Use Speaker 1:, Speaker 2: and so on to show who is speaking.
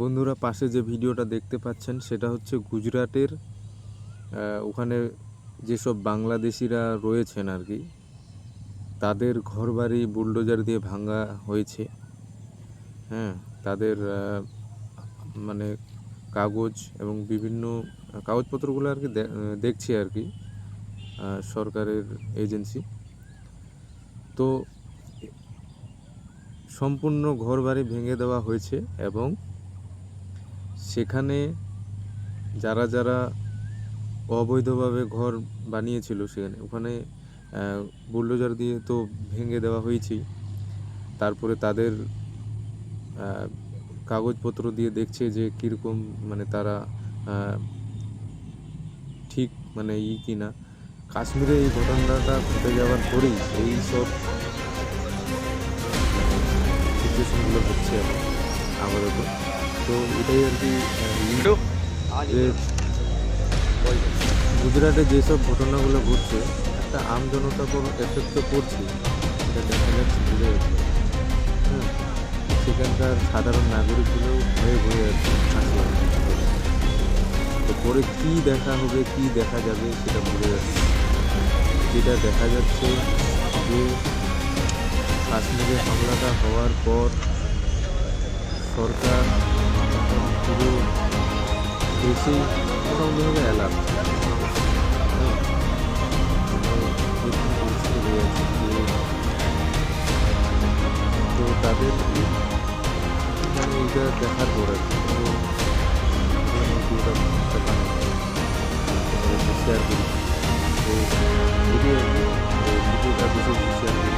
Speaker 1: বন্ধুরা, পাশে যে ভিডিওটা দেখতে পাচ্ছেন, সেটা হচ্ছে গুজরাটের ওখানে যেসব বাংলাদেশিরা রয়েছেন আর কি, তাদের ঘরবাড়ি বুলডোজার দিয়ে ভাঙা হয়েছে। হ্যাঁ তাদের মানে কাগজ এবং বিভিন্ন কাগজপত্রগুলো আর কি দেখছি আর কি সরকারের এজেন্সি। তো সম্পূর্ণ ঘরবাড়ি ভেঙে দেওয়া হয়েছে এবং সেখানে যারা যারা অবৈধভাবে ঘর বানিয়েছিল সেখানে, ওখানে বুলডোজার দিয়ে তো ভেঙে দেওয়া হয়েছেই তারপরে তাদের কাগজপত্র দিয়ে দেখছে যে কীরকম মানে তারা ঠিক মানে ই কিনা। কাশ্মীরে এই ঘটনাটা ঘটে যাওয়ার পরেই এই সব সিচুয়েশনগুলো হচ্ছে এখন আপাতত। তো এটাই আর কি যে গুজরাটে যেসব ঘটনাগুলো ঘটছে একটা আম জনতার উপর এফেক্ট তো পড়ছে এটা দেখা যাচ্ছে বুঝে যাচ্ছে হ্যাঁ সেখানকার সাধারণ নাগরিকগুলো ভয়ে ভয়ে আছে তো পরে কী দেখা হবে কী দেখা যাবে সেটা বুঝে যাচ্ছে। যেটা দেখা যাচ্ছে যে কাশ্মীরে হামলাটা হওয়ার পর সরকার এখন পুরো দেশেই মোটামুটিভাবে অ্যালার্ট তো তাদের মানে এটা দেখার পর আর কি। শেয়ার করি তো ভিডিওটা বেশি শেয়ার করি।